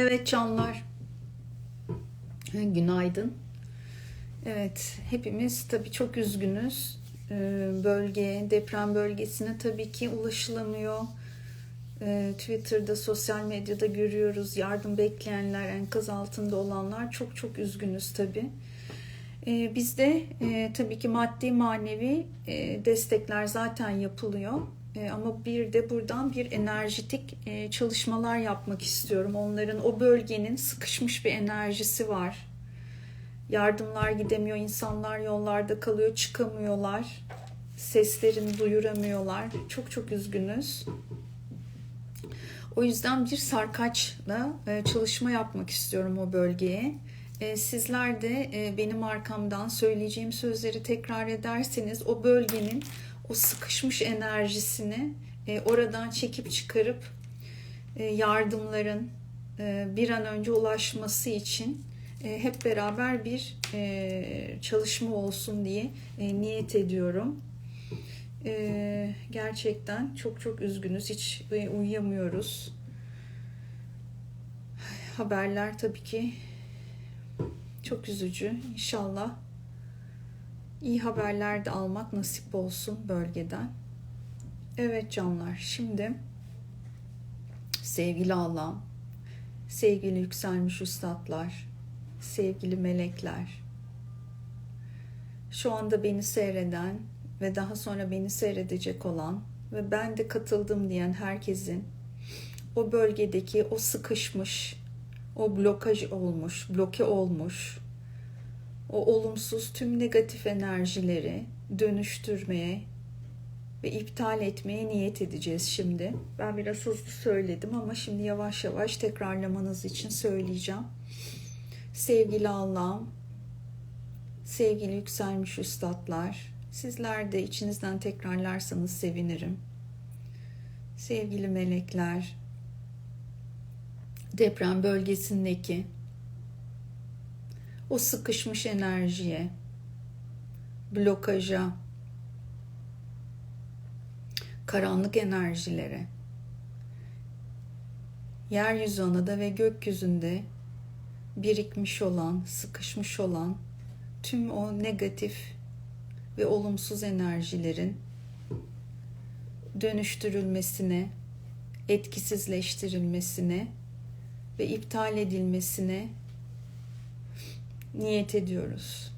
Evet canlar. Günaydın. Evet, hepimiz tabii çok üzgünüz. Ee, Bölgeye, deprem bölgesine tabii ki ulaşılamıyor. Ee, Twitter'da, sosyal medyada görüyoruz. Yardım bekleyenler, enkaz altında olanlar çok çok üzgünüz tabii. Ee, Bizde e, tabii ki maddi manevi e, destekler zaten yapılıyor. E, ama bir de buradan bir enerjitik e, çalışmalar yapmak istiyorum. Onların o bölgenin sıkışmış bir enerjisi var. Yardımlar gidemiyor, insanlar yollarda kalıyor, çıkamıyorlar. Seslerini duyuramıyorlar. Çok çok üzgünüz. O yüzden bir sarkaçla e, çalışma yapmak istiyorum o bölgeye. E, sizler de benim arkamdan söyleyeceğim sözleri tekrar ederseniz o bölgenin o sıkışmış enerjisini e, oradan çekip çıkarıp e, yardımların e, bir an önce ulaşması için e, hep beraber bir e, çalışma olsun diye e, niyet ediyorum. E, gerçekten çok çok üzgünüz. Hiç e, uyuyamıyoruz. Haberler tabii ki çok üzücü. İnşallah iyi haberler de almak nasip olsun bölgeden. Evet canlar şimdi sevgili Allah'ım, sevgili yükselmiş üstadlar, sevgili melekler, şu anda beni seyreden ve daha sonra beni seyredecek olan ve ben de katıldım diyen herkesin o bölgedeki o sıkışmış, o blokaj olmuş, bloke olmuş, o olumsuz tüm negatif enerjileri dönüştürmeye ve iptal etmeye niyet edeceğiz şimdi. Ben biraz hızlı söyledim ama şimdi yavaş yavaş tekrarlamanız için söyleyeceğim. Sevgili Allah'ım, sevgili yükselmiş üstadlar, sizler de içinizden tekrarlarsanız sevinirim. Sevgili melekler, deprem bölgesindeki o sıkışmış enerjiye, blokaja, karanlık enerjilere, yeryüzü anada ve gökyüzünde birikmiş olan, sıkışmış olan tüm o negatif ve olumsuz enerjilerin dönüştürülmesine, etkisizleştirilmesine ve iptal edilmesine niyet ediyoruz.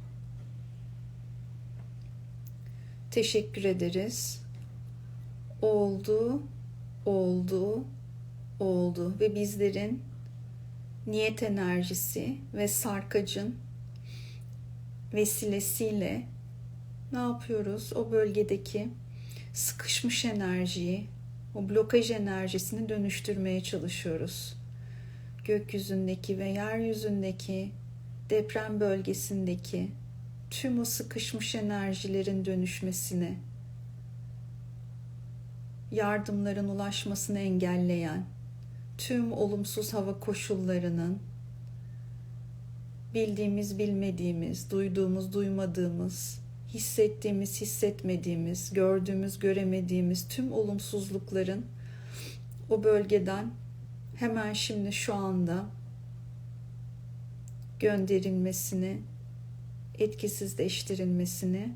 Teşekkür ederiz. Oldu, oldu, oldu ve bizlerin niyet enerjisi ve sarkacın vesilesiyle ne yapıyoruz? O bölgedeki sıkışmış enerjiyi, o blokaj enerjisini dönüştürmeye çalışıyoruz. Gökyüzündeki ve yeryüzündeki deprem bölgesindeki tüm o sıkışmış enerjilerin dönüşmesine, yardımların ulaşmasını engelleyen tüm olumsuz hava koşullarının bildiğimiz, bilmediğimiz, duyduğumuz, duymadığımız, hissettiğimiz, hissetmediğimiz, gördüğümüz, göremediğimiz tüm olumsuzlukların o bölgeden hemen şimdi şu anda gönderilmesini, etkisizleştirilmesini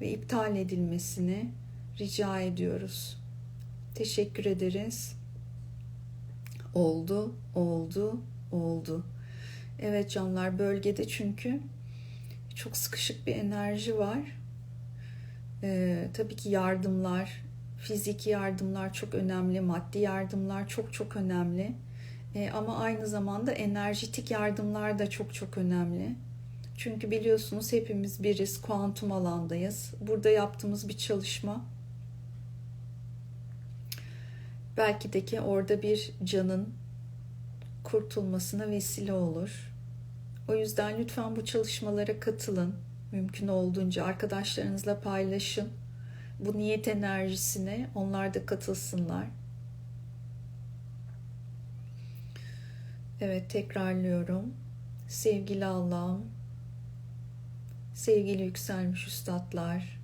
ve iptal edilmesini rica ediyoruz. Teşekkür ederiz. Oldu, oldu, oldu. Evet canlar bölgede çünkü çok sıkışık bir enerji var. Ee, tabii ki yardımlar, fiziki yardımlar çok önemli, maddi yardımlar çok çok önemli. E, ama aynı zamanda enerjitik yardımlar da çok çok önemli. Çünkü biliyorsunuz hepimiz biriz, kuantum alandayız. Burada yaptığımız bir çalışma belki de ki orada bir canın kurtulmasına vesile olur. O yüzden lütfen bu çalışmalara katılın. Mümkün olduğunca arkadaşlarınızla paylaşın. Bu niyet enerjisine onlar da katılsınlar. Evet tekrarlıyorum. Sevgili Allah'ım, sevgili yükselmiş üstadlar,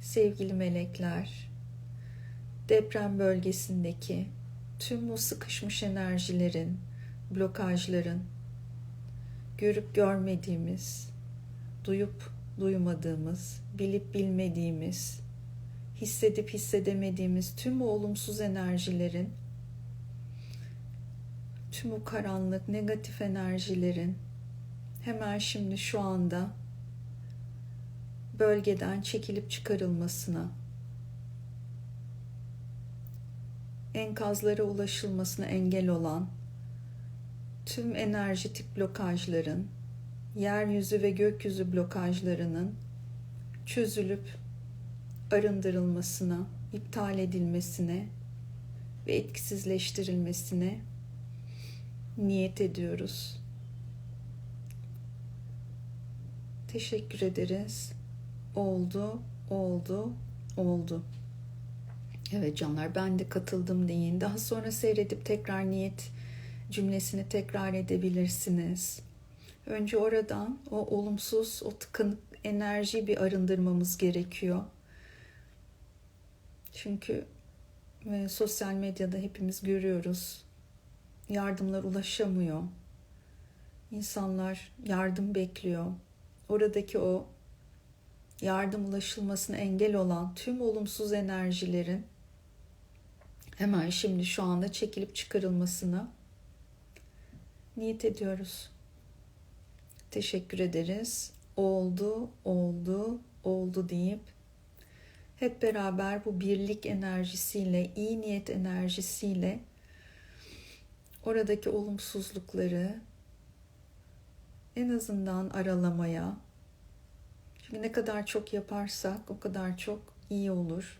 sevgili melekler, deprem bölgesindeki tüm bu sıkışmış enerjilerin blokajların, görüp görmediğimiz, duyup duymadığımız, bilip bilmediğimiz, hissedip hissedemediğimiz tüm olumsuz enerjilerin, tüm o karanlık, negatif enerjilerin hemen şimdi şu anda bölgeden çekilip çıkarılmasına, enkazlara ulaşılmasına engel olan tüm enerjitik blokajların, yeryüzü ve gökyüzü blokajlarının çözülüp arındırılmasına, iptal edilmesine ve etkisizleştirilmesine niyet ediyoruz. Teşekkür ederiz. Oldu, oldu, oldu. Evet canlar ben de katıldım deyin. Daha sonra seyredip tekrar niyet cümlesini tekrar edebilirsiniz. Önce oradan o olumsuz, o tıkanık enerjiyi bir arındırmamız gerekiyor. Çünkü e, sosyal medyada hepimiz görüyoruz. Yardımlar ulaşamıyor. İnsanlar yardım bekliyor. Oradaki o yardım ulaşılmasına engel olan tüm olumsuz enerjilerin hemen şimdi şu anda çekilip çıkarılmasına niyet ediyoruz. Teşekkür ederiz. Oldu, oldu, oldu deyip hep beraber bu birlik enerjisiyle, iyi niyet enerjisiyle oradaki olumsuzlukları en azından aralamaya. Çünkü ne kadar çok yaparsak o kadar çok iyi olur.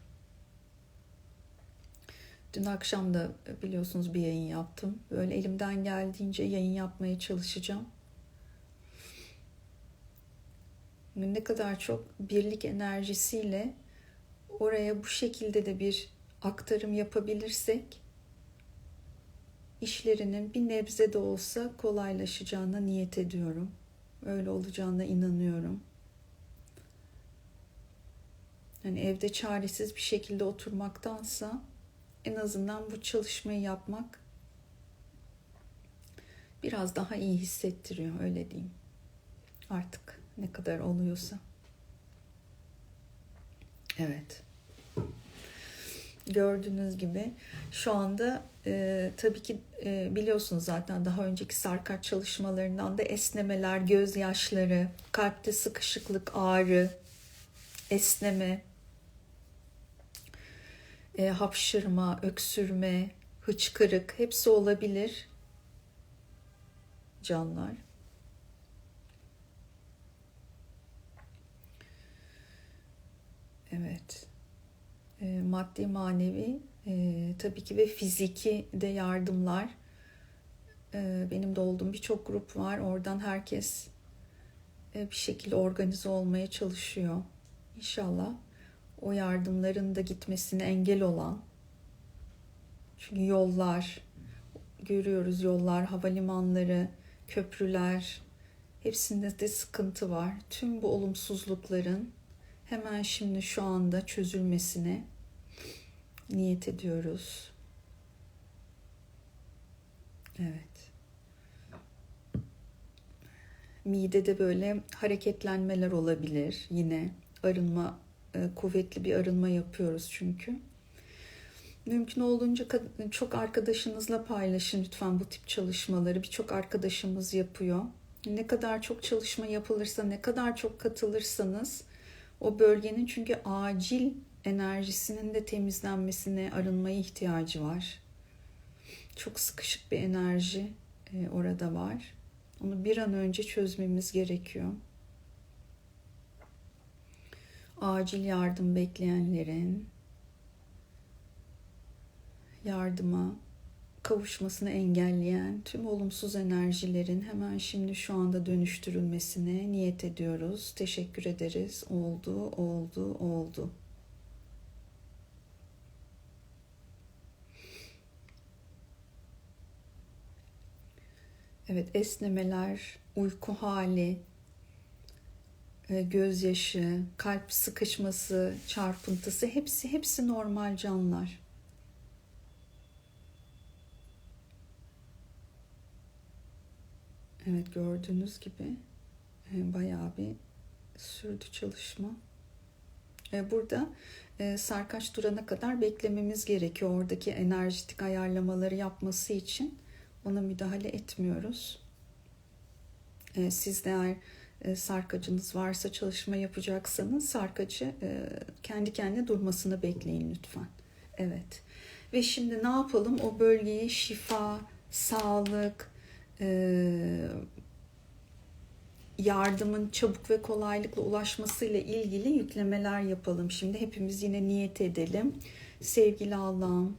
Dün akşam da biliyorsunuz bir yayın yaptım. Böyle elimden geldiğince yayın yapmaya çalışacağım. Ne kadar çok birlik enerjisiyle oraya bu şekilde de bir aktarım yapabilirsek işlerinin bir nebze de olsa kolaylaşacağına niyet ediyorum. Öyle olacağına inanıyorum. Yani evde çaresiz bir şekilde oturmaktansa en azından bu çalışmayı yapmak biraz daha iyi hissettiriyor öyle diyeyim. Artık ne kadar oluyorsa. Evet. Gördüğünüz gibi şu anda e, tabii ki e, biliyorsunuz zaten daha önceki sarkaç çalışmalarından da esnemeler, gözyaşları, kalpte sıkışıklık, ağrı, esneme, e, hapşırma, öksürme, hıçkırık hepsi olabilir canlar. Evet. E, maddi manevi e, tabii ki ve fiziki de yardımlar. E, benim de olduğum birçok grup var. Oradan herkes e, bir şekilde organize olmaya çalışıyor. İnşallah o yardımların da gitmesine engel olan çünkü yollar görüyoruz yollar, havalimanları, köprüler hepsinde de sıkıntı var. Tüm bu olumsuzlukların hemen şimdi şu anda çözülmesine niyet ediyoruz. Evet. Midede böyle hareketlenmeler olabilir yine arınma e, kuvvetli bir arınma yapıyoruz çünkü. Mümkün olduğunca çok arkadaşınızla paylaşın lütfen bu tip çalışmaları. Birçok arkadaşımız yapıyor. Ne kadar çok çalışma yapılırsa, ne kadar çok katılırsanız o bölgenin çünkü acil enerjisinin de temizlenmesine, arınmaya ihtiyacı var. Çok sıkışık bir enerji e, orada var. Onu bir an önce çözmemiz gerekiyor acil yardım bekleyenlerin yardıma kavuşmasını engelleyen tüm olumsuz enerjilerin hemen şimdi şu anda dönüştürülmesine niyet ediyoruz. Teşekkür ederiz. Oldu, oldu, oldu. Evet, esnemeler, uyku hali, e, gözyaşı, kalp sıkışması, çarpıntısı hepsi hepsi normal canlar. Evet gördüğünüz gibi e, bayağı bir sürdü çalışma. E, burada e, sarkaç durana kadar beklememiz gerekiyor. Oradaki enerjitik ayarlamaları yapması için ona müdahale etmiyoruz. Siz de eğer sarkacınız varsa çalışma yapacaksanız sarkacı kendi kendine durmasını bekleyin lütfen. Evet. Ve şimdi ne yapalım? O bölgeye şifa, sağlık, yardımın çabuk ve kolaylıkla ulaşmasıyla ilgili yüklemeler yapalım. Şimdi hepimiz yine niyet edelim. Sevgili Allah'ım,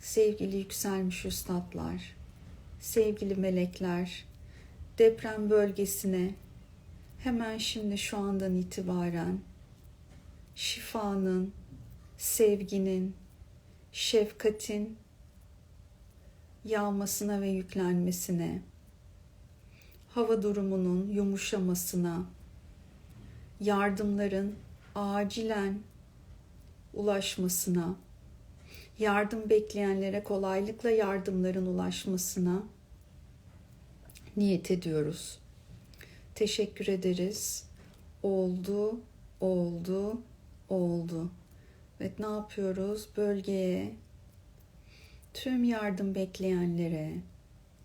sevgili yükselmiş üstadlar, sevgili melekler, deprem bölgesine hemen şimdi şu andan itibaren şifanın, sevginin, şefkatin yağmasına ve yüklenmesine, hava durumunun yumuşamasına, yardımların acilen ulaşmasına, yardım bekleyenlere kolaylıkla yardımların ulaşmasına niyet ediyoruz. Teşekkür ederiz. Oldu, oldu, oldu. Evet ne yapıyoruz? Bölgeye tüm yardım bekleyenlere,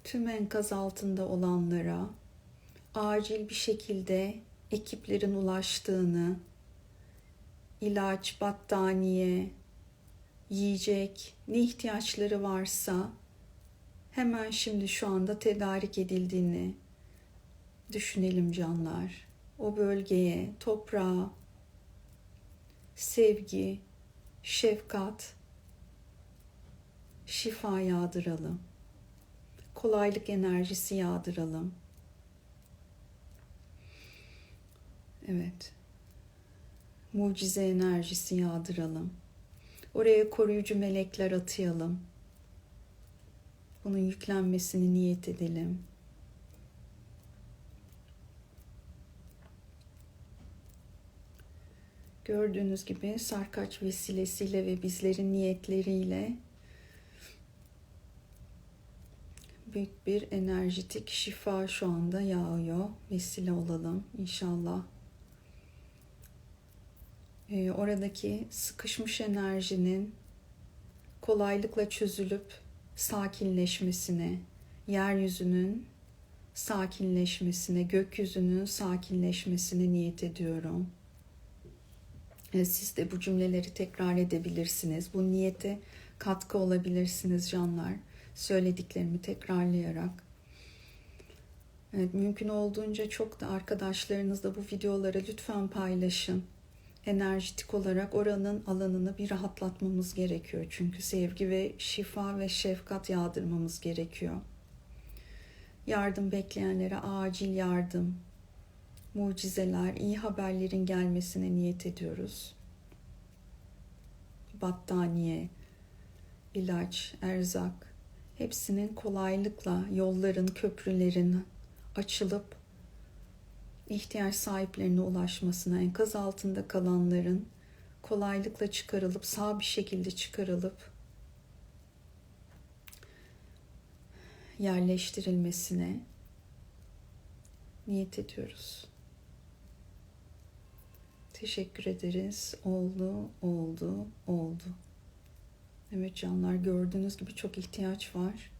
tüm enkaz altında olanlara acil bir şekilde ekiplerin ulaştığını, ilaç, battaniye, yiyecek, ne ihtiyaçları varsa hemen şimdi şu anda tedarik edildiğini düşünelim canlar. O bölgeye, toprağa sevgi, şefkat, şifa yağdıralım. Kolaylık enerjisi yağdıralım. Evet. Mucize enerjisi yağdıralım. Oraya koruyucu melekler atayalım. Bunun yüklenmesini niyet edelim. Gördüğünüz gibi sarkaç vesilesiyle ve bizlerin niyetleriyle büyük bir enerjitik şifa şu anda yağıyor. Vesile olalım inşallah. Ee, oradaki sıkışmış enerjinin kolaylıkla çözülüp sakinleşmesine, yeryüzünün sakinleşmesine, gökyüzünün sakinleşmesine niyet ediyorum. Ee, siz de bu cümleleri tekrar edebilirsiniz. Bu niyete katkı olabilirsiniz canlar. Söylediklerimi tekrarlayarak. Evet, mümkün olduğunca çok da arkadaşlarınızla bu videoları lütfen paylaşın. Enerjitik olarak oranın alanını bir rahatlatmamız gerekiyor. Çünkü sevgi ve şifa ve şefkat yağdırmamız gerekiyor. Yardım bekleyenlere acil yardım, mucizeler, iyi haberlerin gelmesine niyet ediyoruz. Battaniye, ilaç, erzak hepsinin kolaylıkla yolların, köprülerin açılıp ihtiyaç sahiplerine ulaşmasına, enkaz altında kalanların kolaylıkla çıkarılıp sağ bir şekilde çıkarılıp yerleştirilmesine niyet ediyoruz. Teşekkür ederiz. Oldu, oldu, oldu. Evet canlar gördüğünüz gibi çok ihtiyaç var.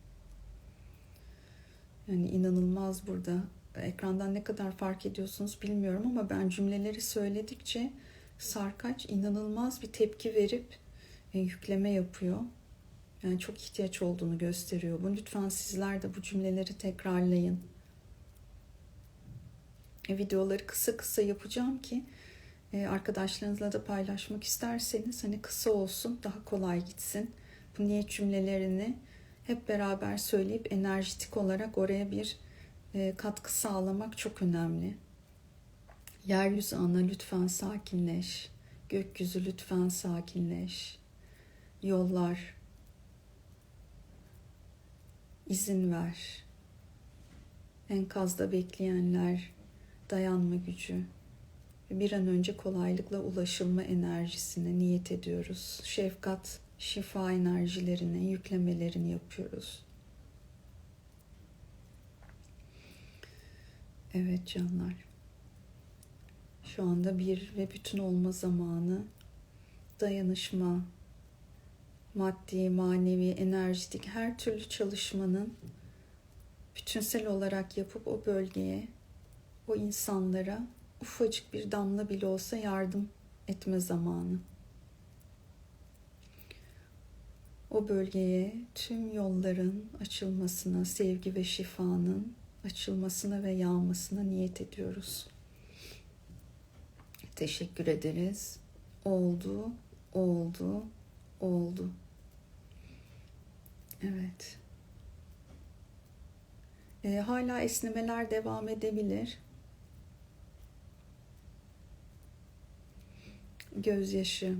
Yani inanılmaz burada. Ekrandan ne kadar fark ediyorsunuz bilmiyorum ama ben cümleleri söyledikçe Sarkaç inanılmaz bir tepki verip e, yükleme yapıyor. Yani çok ihtiyaç olduğunu gösteriyor. Bu lütfen sizler de bu cümleleri tekrarlayın. E, videoları kısa kısa yapacağım ki arkadaşlarınızla da paylaşmak isterseniz hani kısa olsun daha kolay gitsin. Bu niyet cümlelerini hep beraber söyleyip enerjitik olarak oraya bir e, katkı sağlamak çok önemli. Yeryüzü ana lütfen sakinleş. Gökyüzü lütfen sakinleş. Yollar izin ver. Enkazda bekleyenler dayanma gücü bir an önce kolaylıkla ulaşılma enerjisine niyet ediyoruz. Şefkat, şifa enerjilerine yüklemelerini yapıyoruz. Evet canlar. Şu anda bir ve bütün olma zamanı. Dayanışma, maddi, manevi, enerjitik her türlü çalışmanın bütünsel olarak yapıp o bölgeye, o insanlara ufacık bir damla bile olsa yardım etme zamanı. O bölgeye tüm yolların açılmasına, sevgi ve şifanın açılmasına ve yağmasına niyet ediyoruz. Teşekkür ederiz. Oldu, oldu, oldu. Evet. E, hala esnemeler devam edebilir. Gözyaşı,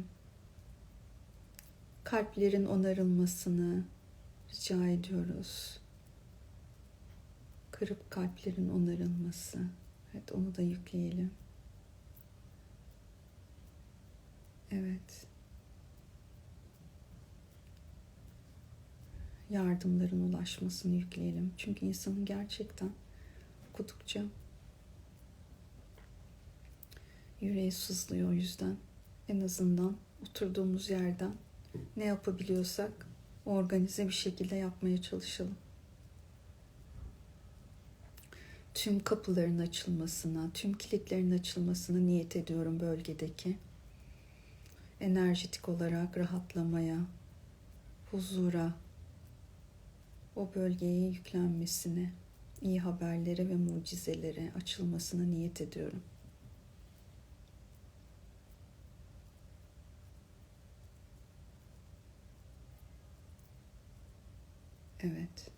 kalplerin onarılmasını rica ediyoruz. Kırıp kalplerin onarılması. Evet onu da yükleyelim. Evet. Yardımların ulaşmasını yükleyelim. Çünkü insanın gerçekten okudukça yüreği sızlıyor o yüzden. En azından oturduğumuz yerden ne yapabiliyorsak organize bir şekilde yapmaya çalışalım. Tüm kapıların açılmasına, tüm kilitlerin açılmasına niyet ediyorum bölgedeki. Enerjitik olarak rahatlamaya, huzura, o bölgeye yüklenmesine, iyi haberlere ve mucizelere açılmasına niyet ediyorum. Evet.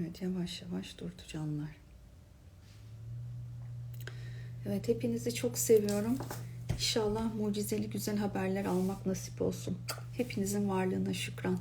Evet yavaş yavaş durdu canlar. Evet hepinizi çok seviyorum. İnşallah mucizeli güzel haberler almak nasip olsun. Hepinizin varlığına şükran.